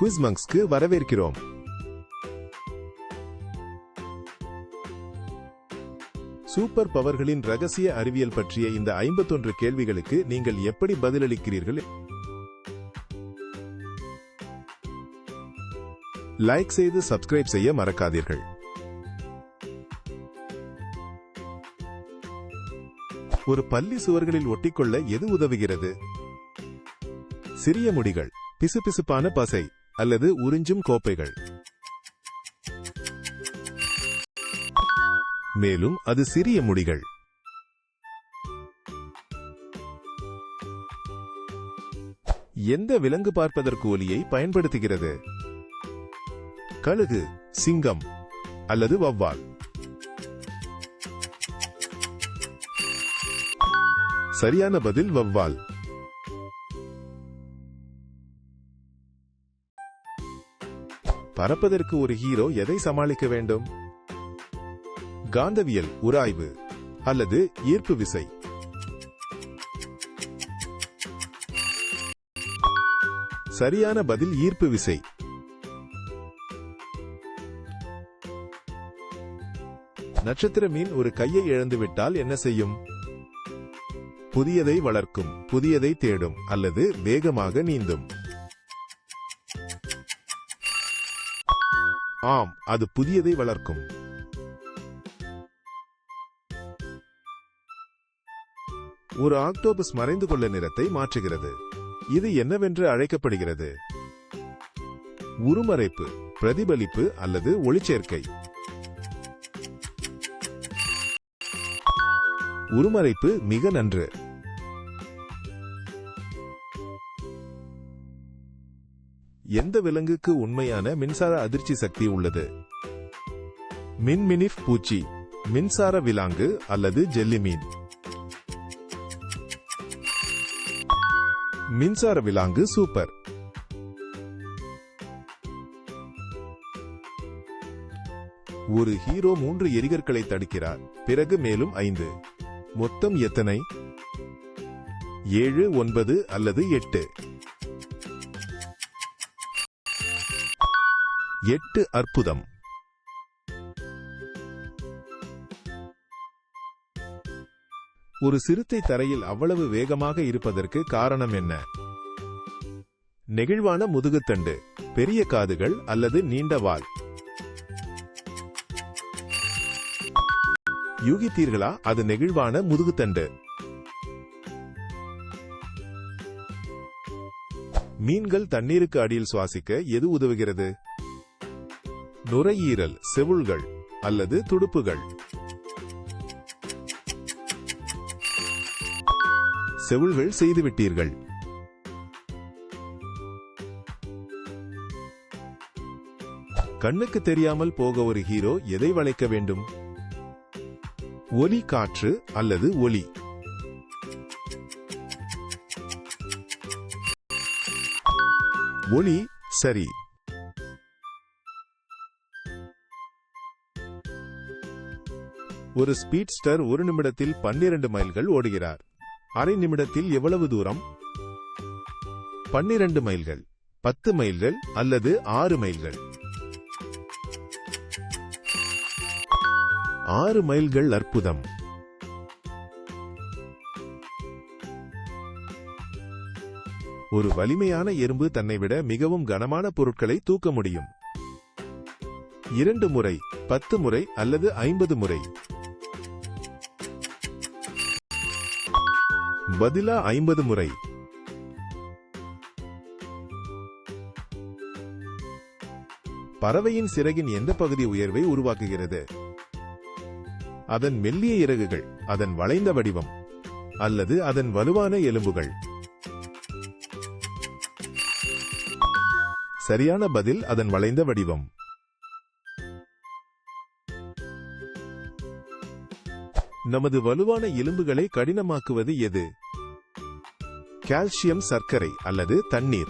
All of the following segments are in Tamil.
குவிஸ்மங்ஸ்க்கு வரவேற்கிறோம். சூப்பர் பவர்களின் ரகசிய அறிவியல் பற்றிய இந்த ஐம்பத்தொன்று கேள்விகளுக்கு நீங்கள் எப்படி பதிலளிக்கிறீர்கள்? லைக் செய்து சப்ஸ்கிரைப் செய்ய மறக்காதீர்கள். ஒரு பள்ளி சுவர்களில் ஒட்டிக்கொள்ள எது உதவுகிறது? சிறிய முடிகள் பிசுபிசுப்பான பசை. அல்லது உறிஞ்சும் கோப்பைகள். மேலும் அது சிறிய முடிகள். எந்த விலங்கு பார்ப்பதற்கு ஒலியை பயன்படுத்துகிறது? கழுகு சிங்கம் அல்லது வவ்வால் சரியான பதில் வவ்வால் பறப்பதற்கு ஒரு ஹீரோ எதை சமாளிக்க வேண்டும்? காந்தவியல் உராய்வு அல்லது ஈர்ப்பு விசை. சரியான பதில் ஈர்ப்பு விசை. நட்சத்திர மீன் ஒரு கையை இழந்துவிட்டால் என்ன செய்யும்? புதியதை வளர்க்கும் புதியதை தேடும் அல்லது வேகமாக நீந்தும். ஆம் அது புதியதை வளர்க்கும். ஒரு ஆக்டோபஸ் மறைந்து கொள்ள நிறத்தை மாற்றுகிறது. இது என்னவென்று அழைக்கப்படுகிறது? உருமறைப்பு பிரதிபலிப்பு அல்லது ஒளிச்சேர்க்கை. உருமறைப்பு மிக நன்று. எந்த விலங்குக்கு உண்மையான மின்சார அதிர்ச்சி சக்தி உள்ளது? மின்மினிஃப் பூச்சி மின்சார விலாங்கு அல்லது ஜெல்லி மீன். மின்சார விலாங்கு சூப்பர். ஒரு ஹீரோ மூன்று எரிகற்களை தடுக்கிறார் பிறகு மேலும் ஐந்து. மொத்தம் எத்தனை? ஏழு ஒன்பது அல்லது எட்டு. எட்டு அற்புதம். ஒரு சிறுத்தை தரையில் அவ்வளவு வேகமாக இருப்பதற்கு காரணம் என்ன? நெகிழ்வான முதுகுத்தண்டு பெரிய காதுகள் அல்லது நீண்ட வால். யூகித்தீர்களா? அது நெகிழ்வான முதுகுத்தண்டு. மீன்கள் தண்ணீருக்கு அடியில் சுவாசிக்க எது உதவுகிறது? நுரையீரல் செவுள்கள் அல்லது துடுப்புகள். செவுள்கள் செய்துவிட்டீர்கள். கண்ணுக்கு தெரியாமல் போக ஒரு ஹீரோ எதை வளைக்க வேண்டும்? ஒலி காற்று அல்லது ஒலி? ஒலி சரி. ஒரு ஸ்பீட்ஸ்டர் ஒரு நிமிடத்தில் பன்னிரண்டு மைல்கள் ஓடுகிறார். அரை நிமிடத்தில் எவ்வளவு தூரம்? பன்னிரண்டு மைல்கள் பத்து மைல்கள் அல்லது ஆறு மைல்கள். ஆறு மைல்கள் அற்புதம். ஒரு வலிமையான எறும்பு தன்னை விட மிகவும் கனமான பொருட்களை தூக்க முடியும். இரண்டு முறை பத்து முறை அல்லது ஐம்பது முறை. பதிலா ஐம்பது முறை. பறவையின் சிறகின் எந்த பகுதி உயர்வை உருவாக்குகிறது? அதன் மெல்லிய இறகுகள் அதன் வளைந்த வடிவம் அல்லது அதன் வலுவான எலும்புகள். சரியான பதில் அதன் வளைந்த வடிவம். நமது வலுவான எலும்புகளை கடினமாக்குவது எது? கால்சியம் சர்க்கரை அல்லது தண்ணீர்.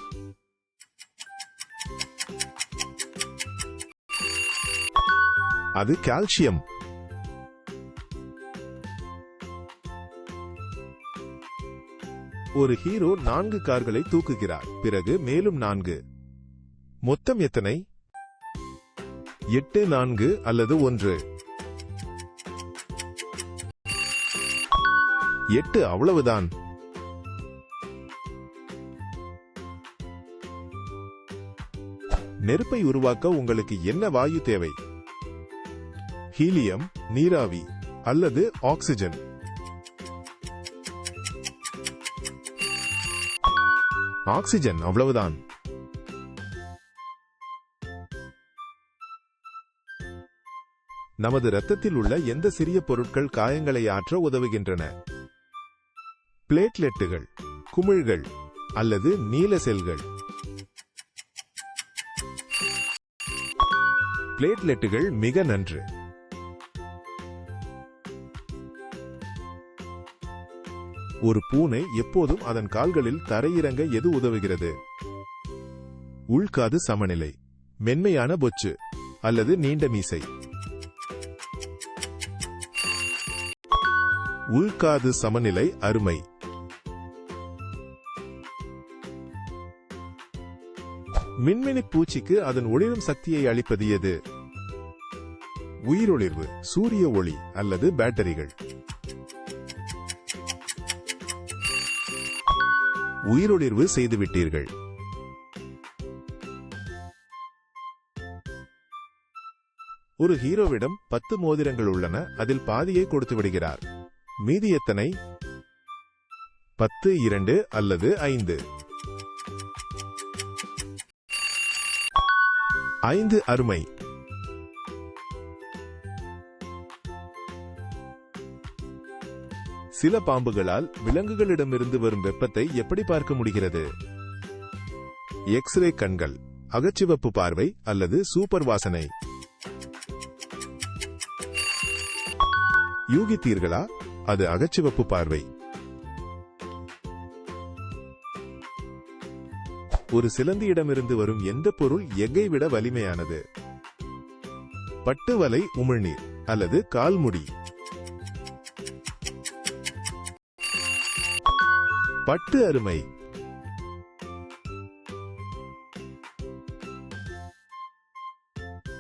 அது கால்சியம். ஒரு ஹீரோ நான்கு கார்களை தூக்குகிறார் பிறகு மேலும் நான்கு. மொத்தம் எத்தனை? எட்டு நான்கு அல்லது ஒன்று. எட்டு அவ்வளவுதான். நெருப்பை உருவாக்க உங்களுக்கு என்ன வாயு தேவை? ஹீலியம் நீராவி அல்லது ஆக்சிஜன்? ஆக்சிஜன் அவ்வளவுதான். நமது இரத்தத்தில் உள்ள எந்த சிறிய பொருட்கள் காயங்களை ஆற்ற உதவுகின்றன? பிளேட்லெட்டுகள் குமிழ்கள் அல்லது நீல செல்கள். பிளேட்லெட்டுகள் மிக நன்று. ஒரு பூனை எப்போதும் அதன் கால்களில் தரையிறங்க எது உதவுகிறது? உள்காது சமநிலை. மென்மையான பொச்சு அல்லது நீண்ட மீசை. உள்காது சமநிலை அருமை. மின்மினி பூச்சிக்கு அதன் ஒளிரும் சக்தியை அளிப்பது எது? உயிரொளிர்வு சூரிய ஒளி அல்லது பேட்டரிகள். உயிரொளிர்வு செய்துவிட்டீர்கள். ஒரு ஹீரோவிடம் பத்து மோதிரங்கள் உள்ளன அதில் பாதியை கொடுத்து விடுகிறார். மீதி எத்தனை? பத்து இரண்டு அல்லது ஐந்து. ஐந்து அருமை. சில பாம்புகளால் விலங்குகளிடமிருந்து வரும் வெப்பத்தை எப்படி பார்க்க முடிகிறது? எக்ஸ்ரே கண்கள் அகச்சிவப்பு பார்வை அல்லது சூப்பர் வாசனை. யூகித்தீர்களா? அது அகச்சிவப்பு பார்வை. ஒரு சிலந்தியிடமிருந்து வரும் எந்த பொருள் எக்கை விட வலிமையானது? பட்டு வலை உமிழ்நீர் அல்லது கால்முடி. பட்டு அருமை.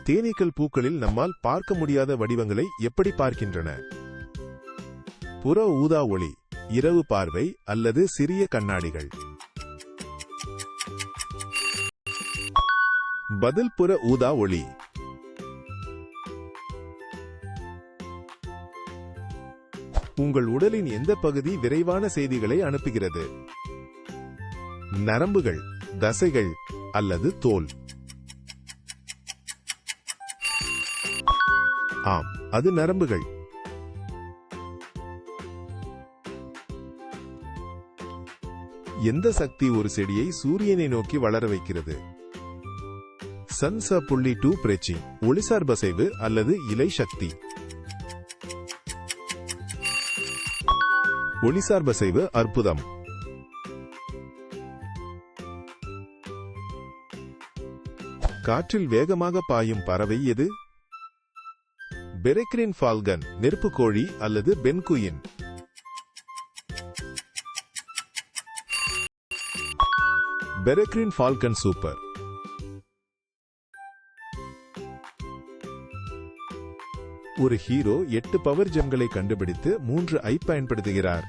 தேனீக்கள் பூக்களில் நம்மால் பார்க்க முடியாத வடிவங்களை எப்படி பார்க்கின்றன? புற ஊதா ஒளி இரவு பார்வை அல்லது சிறிய கண்ணாடிகள். பதில் புற ஊதா ஒளி. உங்கள் உடலின் எந்த பகுதி விரைவான செய்திகளை அனுப்புகிறது? நரம்புகள் தசைகள் அல்லது தோல். ஆம் அது நரம்புகள். எந்த சக்தி ஒரு செடியை சூரியனை நோக்கி வளர வைக்கிறது? சன்ச புள்ளி டூ பிரேச்சிங் ஒளிசார்பசைவு அல்லது இலை சக்தி. ஒளிசார்பசைவு அற்புதம். காற்றில் வேகமாக பாயும் பறவை எது? பெரெக்ரின் ஃபால்கன் நெருப்புக்கோழி அல்லது பென்குயின். Peregrine falcon super. ஒரு ஹீரோ எட்டு பவர் ஜெம்களை கண்டுபிடித்து மூன்று ஐ பயன்படுத்துகிறார்.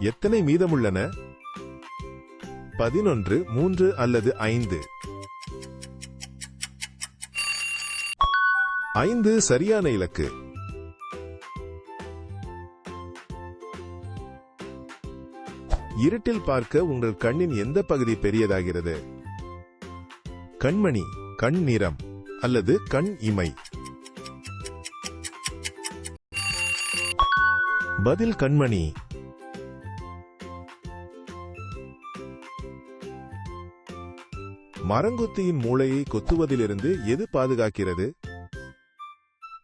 எத்தனை மீதமுள்ளன? பதினொன்று மூன்று அல்லது ஐந்து? ஐந்து சரியான இலக்கு. இருட்டில் பார்க்க உங்கள் கண்ணின் எந்த பகுதி பெரியதாகிறது? கண்மணி கண் நிறம் அல்லது கண் இமை? பதில் கண்மணி. மரங்கொத்தியின் மூளையை கொத்துவதிலிருந்து எது பாதுகாக்கிறது?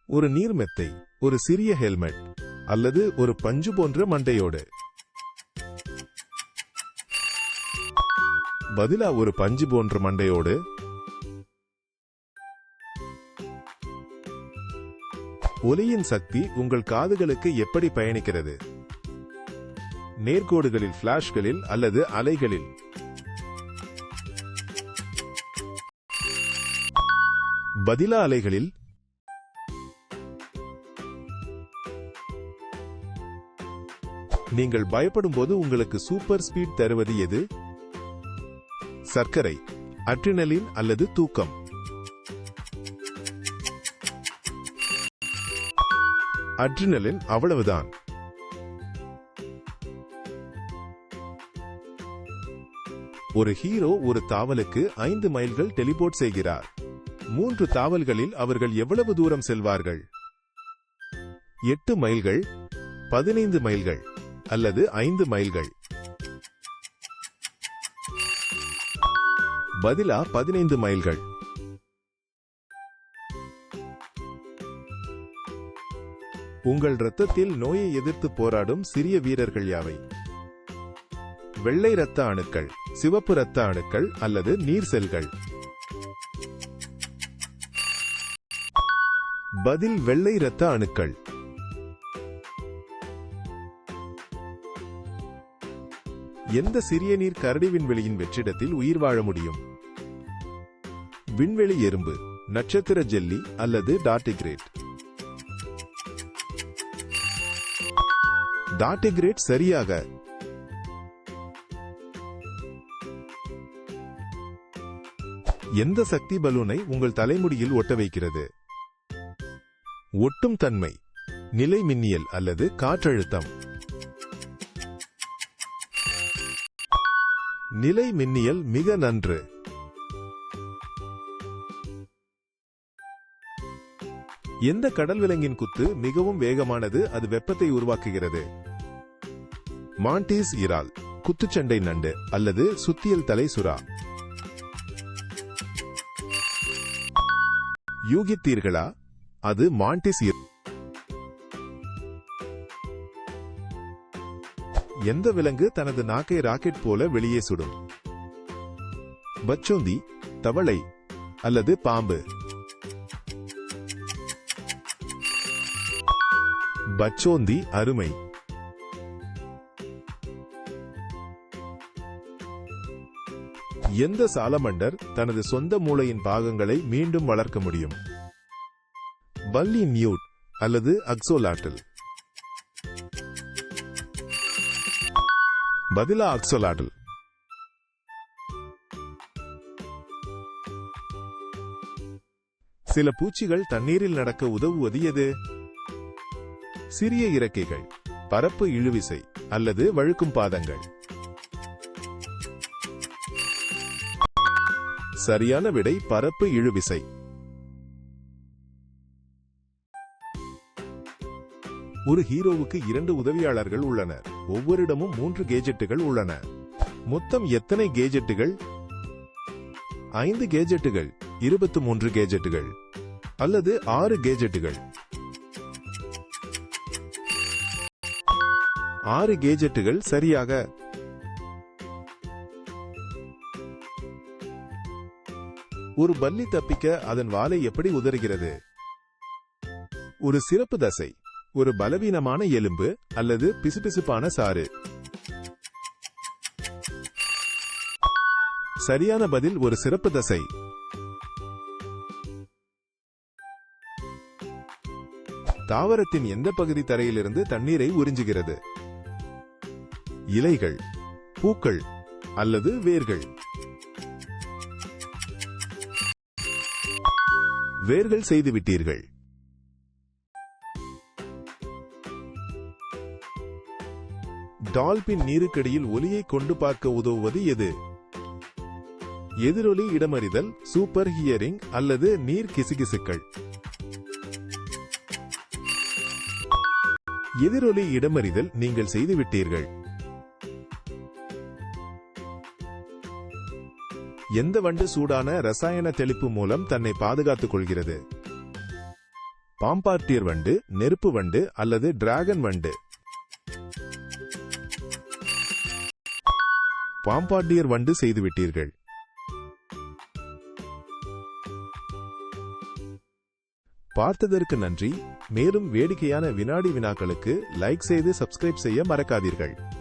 ஒரு நீர்மெத்தை ஒரு சிறிய ஹெல்மெட் அல்லது ஒரு பஞ்சு போன்ற மண்டையோடு. பதிலா ஒரு பஞ்சு போன்ற மண்டையோடு. ஒலியின் சக்தி உங்கள் காதுகளுக்கு எப்படி பயணிக்கிறது? நேர்கோடுகளில் ஃபிளாஷ்களில் அல்லது அலைகளில்? பதிலா அலைகளில்? நீங்கள் பயப்படும் போது உங்களுக்கு சூப்பர் ஸ்பீட் தருவது எது? சர்க்கரை அட்ரினலின் அல்லது தூக்கம். அட்ரினலின் அவ்வளவுதான். ஒரு ஹீரோ ஒரு தாவலுக்கு ஐந்து மைல்கள் டெலிபோர்ட் செய்கிறார். மூன்று தாவல்களில் அவர்கள் எவ்வளவு தூரம் செல்வார்கள்? எட்டு மைல்கள் பதினைந்து மைல்கள் அல்லது ஐந்து மைல்கள்? பதிலா பதினைந்து மைல்கள். உங்கள் இரத்தத்தில் நோயை எதிர்த்து போராடும் சிறிய வீரர்கள் யாவை? வெள்ளை இரத்த அணுக்கள் சிவப்பு இரத்த அணுக்கள் அல்லது நீர் செல்கள். பதில் வெள்ளை இரத்த அணுக்கள். எந்த சிறிய நீர் கரடி விண்வெளியின் வெற்றிடத்தில் உயிர் வாழ முடியும்? விண்வெளி எறும்பு நட்சத்திர ஜெல்லி அல்லது டாட்டிகிரேட் டாட்டிகிரேட் சரியாக. எந்த சக்தி பலூனை உங்கள் தலைமுடியில் ஒட்ட வைக்கிறது? ஒட்டும் தன்மை நிலை மின்னியல் அல்லது காற்றழுத்தம். நிலை மின்னியல் மிக நன்று. எந்த கடல் விலங்கின் குத்து மிகவும் வேகமானது அது வெப்பத்தை உருவாக்குகிறது. மாண்டீஸ் இறால் குத்துச்சண்டை நண்டு அல்லது சுத்தியல் தலை சுறா. யூகித்தீர்களா? அது மாண்டிஸ் எந்த விலங்கு தனது நாக்கை ராக்கெட் போல வெளியே சுடும்? பச்சோந்தி தவளை அல்லது பாம்பு. பச்சோந்தி அருமை. எந்த சாலமண்டர் தனது சொந்த மூளையின் பாகங்களை மீண்டும் வளர்க்க முடியும்? பல்லி நியூட் அல்லது அக்சோலாட்டல்? பதிலா அக்சோலாட்டல். சில பூச்சிகள் தண்ணீரில் நடக்க உதவுவது எது? சிறிய இறக்கைகள் பரப்பு இழுவிசை அல்லது வழுக்கும் பாதங்கள். சரியான விடை பரப்பு இழுவிசை. ஒரு ஹீரோவுக்கு இரண்டு உதவியாளர்கள் உள்ளனர். ஒவ்வொருடமும் மூன்று கேஜெட்டுகள் உள்ளன. மொத்தம் எத்தனை கேஜெட்டுகள்? ஐந்து கேஜெட்டுகள் இருபத்து மூன்று கேஜெட்டுகள் அல்லது ஆறு கேஜெட்டுகள். ஆறு கேஜெட்டுகள் சரியாக ஒரு பல்லி தப்பிக்க அதன் வாலை எப்படி உதறுகிறது? ஒரு சிறப்பு தசை ஒரு பலவீனமான எலும்பு அல்லது பிசுபிசுப்பான சாறு. சரியான பதில் ஒரு சிறப்பு தசை. தாவரத்தின் எந்த பகுதி தரையிலிருந்து தண்ணீரை உறிஞ்சுகிறது? இலைகள் பூக்கள் அல்லது வேர்கள். வேர்கள் செய்துவிட்டீர்கள் டால்பின் நீருக்கடியில் ஒலியை கொண்டு பார்க்க உதவுவது எது? எதிரொலி இடமறிதல் சூப்பர் ஹியரிங் அல்லது நீர் கிசுகிசுக்கள்? எதிரொலி இடமறிதல் நீங்கள் செய்துவிட்டீர்கள் எந்த வண்டு சூடான ரசாயன தெளிப்பு மூலம் தன்னை பாதுகாத்துக் கொள்கிறது? பாம்பார்டியர் வண்டு நெருப்பு வண்டு அல்லது டிராகன் வண்டு? பாம்பார்டியர் வண்டு செய்துவிட்டீர்கள். பார்த்ததற்கு நன்றி. மேலும் வேடிக்கையான வினாடி வினாக்களுக்கு லைக் செய்து சப்ஸ்கிரைப் செய்ய மறக்காதீர்கள்.